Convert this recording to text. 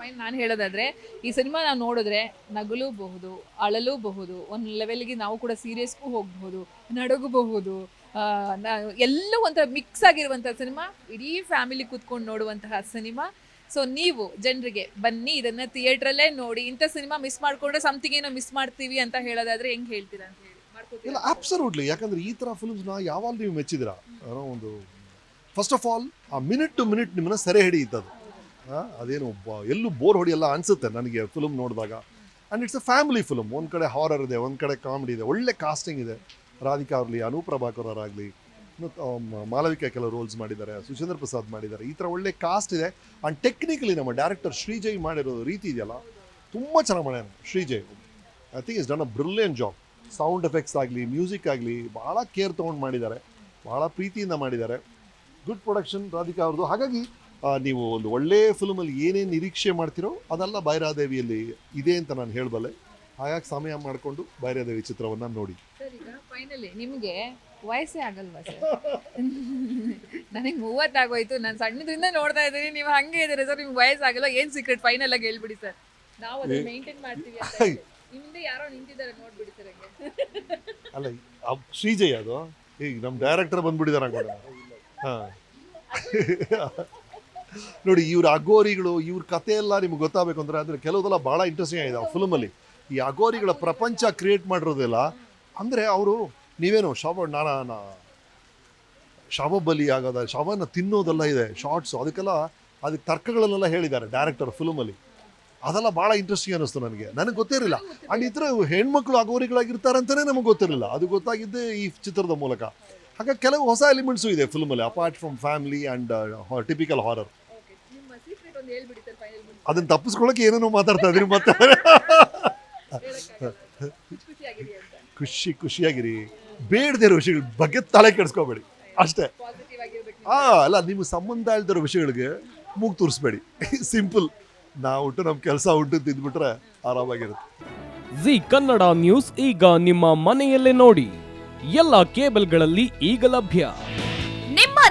Fine ನಾನು ಹೇಳೋದಾದ್ರೆ, ಈ ಸಿನಿಮಾ ನಾವು ನೋಡಿದ್ರೆ ನಗಲೂಬಹುದು, ಅಳಲೂಬಹುದು, ಒಂದು ಲೆವೆಲ್ಗೆ ನಾವು ಕೂಡ ಸೀರಿಯಸ್ಗೂ ಹೋಗಬಹುದು, ನಡಗಬಹುದು ಎಲ್ಲೂ ಒಂಥರ ಮಿಕ್ಸ್ ಆಗಿರುವಂಥ ಸಿನಿಮಾ, ಇಡೀ ಫ್ಯಾಮಿಲಿ ಕೂತ್ಕೊಂಡು ನೋಡುವಂತಹ ಸಿನಿಮಾ. ಸೊ ನೀವು ಜನರಿಗೆ ಬನ್ನಿ, ಇದನ್ನ ಥಿಯೇಟ್ರಲ್ಲೇ ನೋಡಿ, ಇಂಥ ಸಿನಿಮಾ ಮಿಸ್ ಮಾಡಿಕೊಂಡ್ರೆ ಸಮಥಿಂಗ್ ಏನೋ ಮಿಸ್ ಮಾಡ್ತೀವಿ ಅಂತ ಹೇಳೋದಾದ್ರೆ ಹೆಂಗೆ ಹೇಳ್ತೀರಾ ಅಂತ ಹೇಳಿ. ಇಲ್ಲ ಅಬ್ಸಲ್ಯೂಟ್ಲಿ ಯಾಕಂದ್ರೆ ಈ ಥರ ಫಿಲ್ಮ್ಸ್ನ ಯಾವಾಗ ನೀವು ಮೆಚ್ಚಿದಿರಾ ಒಂದು first of all a minute to minute ನಿಮ್ಮನ್ನ ಸೆರೆ ಹಿಡಿಯುತ್ತದು ಅದೇನು ಎಲ್ಲೂ ಬೋರ್ ಹೊಡಿಯಲ್ಲ ಅನಿಸುತ್ತೆ ನನಗೆ ಫಿಲ್ಮ್ ನೋಡಿದಾಗ. And it's a family film ಒಂದು ಕಡೆ ಹಾರರ್ ಇದೆ, ಒಂದು ಕಡೆ ಕಾಮಿಡಿ ಇದೆ. ಒಳ್ಳೆ ಕಾಸ್ಟಿಂಗ್ ಇದೆ. ರಾಧಿಕಾ ಅವರಲ್ಲಿ ಅನೂಪ್ ಪ್ರಭಾಕರ್ ಅವರಾಗಲಿ ಮಾಲವಿಕಾ ಕೆಲವು ರೋಲ್ಸ್ ಮಾಡಿದ್ದಾರೆ ಸುಚೇಂದ್ರ ಪ್ರಸಾದ್ ಮಾಡಿದ್ದಾರೆ. ಈ ಥರ ಒಳ್ಳೆ ಕಾಸ್ಟ್ ಇದೆ. ಆ್ಯಂಡ್ ಟೆಕ್ನಿಕಲಿ ನಮ್ಮ ಡೈರೆಕ್ಟರ್ ಶ್ರೀಜಯ್ ಮಾಡಿರೋ ರೀತಿ ಇದೆಯಲ್ಲ, ತುಂಬ ಚೆನ್ನಾಗಿ ಮಾಡ್ಯಾನ Srijay. I think is done a brilliant job sound effects ಆಗಲಿ ಮ್ಯೂಸಿಕ್ ಆಗಲಿ, ಭಾಳ ಕೇರ್ ತೊಗೊಂಡು ಮಾಡಿದ್ದಾರೆ. ಭಾಳ ಪ್ರೀತಿಯಿಂದ ಮಾಡಿದ್ದಾರೆ. ಗುಡ್ ಪ್ರೊಡಕ್ಷನ್ ರಾಧಿಕಾ ಅವ್ರದ್ದು ಹಾಗಾಗಿ ನೀವು ಒಂದು ಒಳ್ಳೆ ಫಿಲ್ಮಲ್ಲಿ ಏನೇನು ನಿರೀಕ್ಷೆ ಮಾಡ್ತಿರೋ ಅದೆಲ್ಲ ಭೈರಾದೇವಿಯಲ್ಲಿ ಇದೆ ಅಂತ ನಾನು ಹೇಳಬಲ್ಲೆ. ಹಾಗಾಗಿ ಸಮಯ ಮಾಡಿಕೊಂಡು ಬೈರಾದೇವಿ ಚಿತ್ರವನ್ನು ನೋಡಿ. ಫೈನಲಿ ನಿಮಗೆ ವಯಸ್ಸೇ ಆಗಲ್ವಾ ಸರ್? ನನಗೆ ಮೂವತ್ತಾಗೋಯ್ತು ನಾನು ಸಣ್ಣದ್ರಿಂದ ನೋಡ್ತಾ ಇದ್ದೀನಿ ನೀವು ಹಂಗೆ ಇದ್ದೀರಿ ಸರ್ ನಿಮ್ಗೆ ವಯಸ್ಸಾಗಲ್ಲ ಏನು ಸೀಕ್ರೆಟ್ ಫೈನಲ್ ಆಗಿ ಹೇಳ್ಬಿಡಿ ಸರ್. ನಾವು ಅದನ್ನ ಮೇಂಟೈನ್ ಮಾಡ್ತೀವಿ ಅಂತ ಹೇಳಿ. ನಿಮ್ಮಿಂದ ಯಾರೋ ನಿಂತಿದ್ದಾರೆ ನೋಡ್ಬಿಡಿ ಸರ್ ಹಂಗೆ. ಅಲ್ಲ ಶ್ರೀಜಯ್ ಅದು? ಈಗ ನಮ್ಮ ಡೈರೆಕ್ಟರ್ ಬಂದ್ಬಿಟ್ಟಿದ್ದಾರೆ ಹಾಂ. ನೋಡಿ, ಇವ್ರ ಅಗೋರಿಗಳು ಇವ್ರ ಕತೆ ಎಲ್ಲ ನಿಮ್ಗೆ ಗೊತ್ತಾಗಬೇಕು ಅಂದ್ರೆ ಅಂದರೆ ಕೆಲವುದೆಲ್ಲ ಭಾಳ ಇಂಟ್ರೆಸ್ಟಿಂಗ್ ಆಗಿದೆ ಆ ಫಿಲ್ಮಲ್ಲಿ ಈ ಅಗೋರಿಗಳ ಪ್ರಪಂಚ ಕ್ರಿಯೇಟ್ ಮಾಡಿರೋದೆಲ್ಲ ಅಂದರೆ ಅವರು ನೀವೇನು, ಶವ, ನಾನು ಶವ ಬಲಿ ಆಗೋದ, ಶವನ ತಿನ್ನೋದೆಲ್ಲ ಇದೆ ಶಾರ್ಟ್ಸು ಅದಕ್ಕೆಲ್ಲ ಅದಕ್ಕೆ ತರ್ಕಗಳನ್ನೆಲ್ಲ ಹೇಳಿದ್ದಾರೆ ಡೈರೆಕ್ಟರ್ ಫಿಲ್ಮಲ್ಲಿ ಅದೆಲ್ಲ ಭಾಳ ಇಂಟ್ರೆಸ್ಟಿಂಗ್ ಅನ್ನಿಸ್ತು ನನಗೆ. ನನಗೆ ಗೊತ್ತಿರಲಿಲ್ಲ. ಆ್ಯಂಡ್ ಥರ ಹೆಣ್ಮಕ್ಳು ಅಗೋರಿಗಳಾಗಿರ್ತಾರೆ ಅಂತಲೇ ನಮಗೆ ಗೊತ್ತಿರಲಿಲ್ಲ. ಅದು ಗೊತ್ತಾಗಿದ್ದೇ ಈ ಚಿತ್ರದ ಮೂಲಕ. ಹಾಗಾಗಿ ಕೆಲವು ಹೊಸ ಎಲಿಮೆಂಟ್ಸು ಇದೆ ಫಿಲ್ಮಲ್ಲಿ apart from family and typical horror okay ನಿಮ್ಮ ಸೀಕ್ರೆಟ್ ಒಂದು ಹೇಳ್ಬಿಡಿ ಸರ್ ಫೈನಲ್ ಅದನ್ನ ತಪ್ಪಿಸ್ಕೊಳ್ಳೋಕೆ ಏನೇನೋ ಮಾತಾಡ್ತಾ ಇದ್ರಿ ಮತ್ತೆ? ಖುಷಿ ಖುಷಿಯಾಗಿರಿ. ಬೇಡದಿರೋ ವಿಷಯಗಳ ಬಗ್ಗೆ ತಲೆ ಕೆಡಿಸ್ಕೋಬೇಡಿ. ಅಷ್ಟೇ. ಆ ಅಲ್ಲ ನಿಮ್ಮ ಸಂಬಂಧ ಇಲ್ದಿರೋ ವಿಷಯಗಳಿಗೆ ಮೂಗು ತೋರಿಸ್ಬೇಡಿ. ಸಿಂಪಲ್ ನಾವು ಉಂಟು ನಮ್ಮ ಕೆಲಸ ಉಂಟು ತಿಂದ್ಬಿಟ್ರೆ ಆರಾಮಾಗಿರುತ್ತೆ. ಜಿ ಕನ್ನಡ ನ್ಯೂಸ್ ಈಗ ನಿಮ್ಮ ಮನೆಯಲ್ಲೇ ನೋಡಿ. ಎಲ್ಲ ಕೇಬಲ್ಗಳಲ್ಲಿ ಈಗ ಲಭ್ಯ.